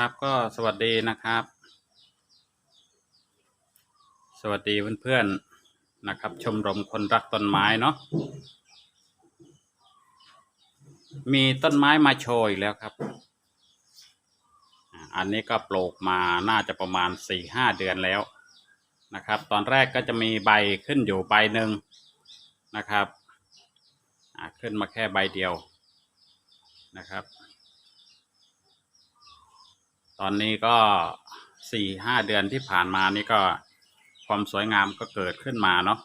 ครับก็สวัสดีนะครับ สวัสดีเพื่อนๆนะครับ ชมรมคนรักต้นไม้เนาะมีต้นไม้มาโชยแล้วครับ อันนี้ก็ปลูกมาน่าจะประมาณสี่ห้าเดือนแล้วนะครับ ตอนแรกก็จะมีใบขึ้นอยู่ใบหนึ่งนะครับขึ้นมาแค่ใบเดียวนะครับ ตอนนี้ก็สี่ห้าเดือนที่ผ่านมานี่ก็ความสวยงามก็เกิดขึ้นมาเนาะ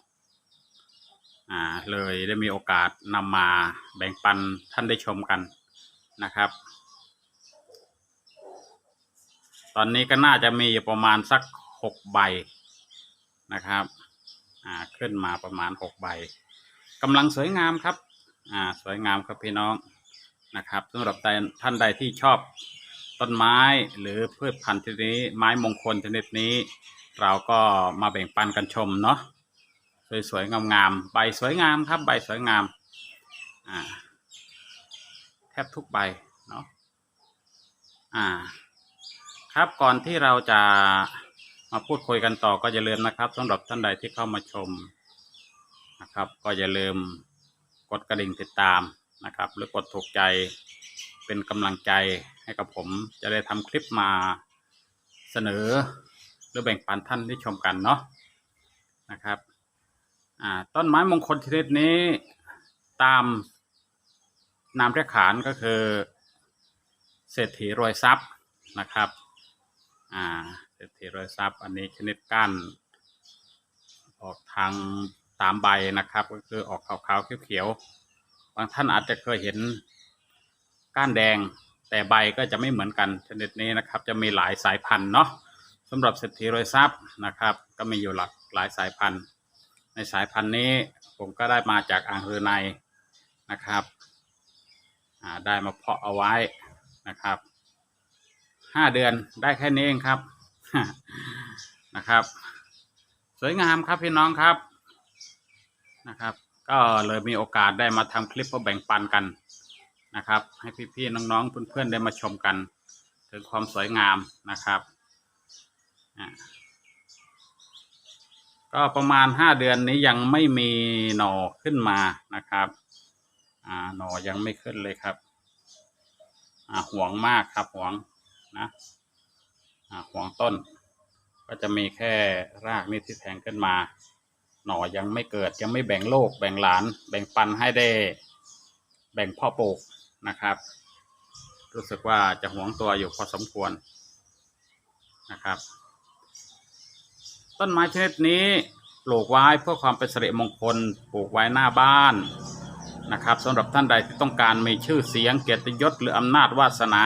อ่าเลยได้มีโอกาสนำมาแบ่งปันท่านได้ชมกันนะครับ ตอนนี้ก็น่าจะมีประมาณสักหกใบนะครับอ่าขึ้นมาประมาณหกใบกำลังสวยงามครับอ่าสวยงามครับพี่น้องนะครับสำหรับท่านใดที่ชอบ ต้นไม้หรือพืชพันธุ์ชนิดนี้ ไม้มงคลชนิดนี้ เราก็มาแบ่งปันกันชมเนาะสวยๆงามๆใบสวยงามครับ ใบสวยงามอ่าแทบทุกใบเนาะอ่า ครับก่อนที่เราจะมาพูดคุยกันต่อก็อย่าลืมนะครับสำหรับท่านใดที่เข้ามาชมนะครับ ก็อย่าลืมกดกระดิ่งติดตามนะครับ หรือกดถูกใจเป็นกำลังใจ ให้กับผมจะได้ทำคลิปมาเสนอ หรือแบ่งปันท่านได้ชมกันเนาะนะครับต้นไม้มงคลชนิดนี้ตามนามเรียกขานก็คือ เศรษฐีรวยทรัพย์นะครับเศรษฐีรวยทรัพย์ อันนี้ชนิดก้านออกทางตามใบนะครับ ก็คือออกขาวๆเขียวๆบางท่านอาจจะเคยเห็นก้านแดง แต่ใบก็จะไม่เหมือนกันชนิดนี้นะครับ จะมีหลายสายพันธุ์เนาะสำหรับเศรษฐีรวยทรัพย์นะครับ ก็มีอยู่หลากหลายสายพันธุ์ ในสายพันธุ์นี้ผมก็ได้มาจากอ่างรือนนะครับได้มาเพาะเอาไว้นะครับห้าเดือนได้แค่นี้เองครับนะครับ สวยงามครับพี่น้องครับนะครับ ก็เลยมีโอกาสได้มาทำคลิปเพื่อแบ่งปันกัน นะครับ ให้พี่ๆน้องๆเพื่อนๆได้มาชมกัน ถึงความสวยงามนะครับอ่าก็ประมาณห้าเดือนนี้ยังไม่มีหน่อขึ้นมานะครับอ่าหน่อยังไม่ขึ้นเลยครับอ่าห่วงมากครับห่วงนะอ่าห่วงต้น ก็จะมีแค่รากนี่ที่แทงขึ้นมา หน่อยังไม่เกิดยังไม่แบ่งโลก แบ่งหลาน แบ่งปันให้ได้ แบ่งพ่อปลูก นะครับ รู้สึกว่าจะหวงตัวอยู่พอสมควรนะครับ ต้นไม้ชนิดนี้ปลูกไว้เพื่อความเป็นสิริมงคลปลูกไว้หน้าบ้านนะครับสำหรับท่านใดที่ต้องการมีชื่อเสียงเกียรติยศหรืออำนาจวาสนา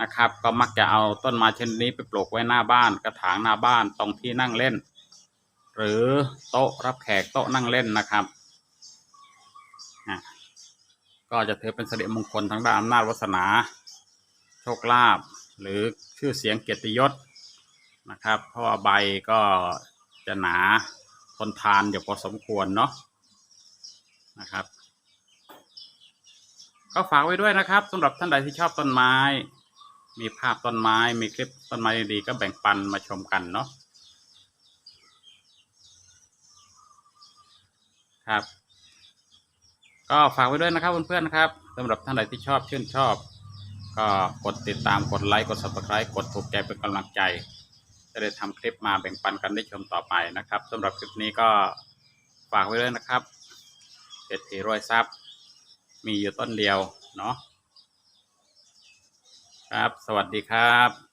นะครับ ก็มักจะเอาต้นไม้ชนิดนี้ไปปลูกไว้หน้าบ้าน กระถางหน้าบ้านตรงที่นั่งเล่น หรือโต๊ะรับแขกโต๊ะนั่งเล่นนะครับ อะ ก็จะถือเป็นสิริมงคลทางด้านอำนาจวาสนา โชคลาภหรือชื่อเสียงเกียรติยศนะครับ เพราะว่าใบก็จะหนาทนทานอยู่พอสมควรเนาะนะครับ ก็ฝากไว้ด้วยนะครับสำหรับท่านใดที่ชอบต้นไม้ มีภาพต้นไม้ มีคลิปต้นไม้ดีๆก็แบ่งปันมาชมกันเนาะครับ ก็ฝากไว้ด้วยนะครับเพื่อนๆนะครับสำหรับท่านใดที่ชอบชื่นชอบ ก็กดติดตามกดไลค์กด subscribe กดถูกใจเป็นกำลังใจ จะได้ทำคลิปมาแบ่งปันกันได้ชมต่อไปนะครับสำหรับคลิปนี้ก็ฝากไว้ด้วยนะครับเศรษฐีรวยทรัพย์ มีอยู่ต้นเดียวเนาะครับ สวัสดีครับ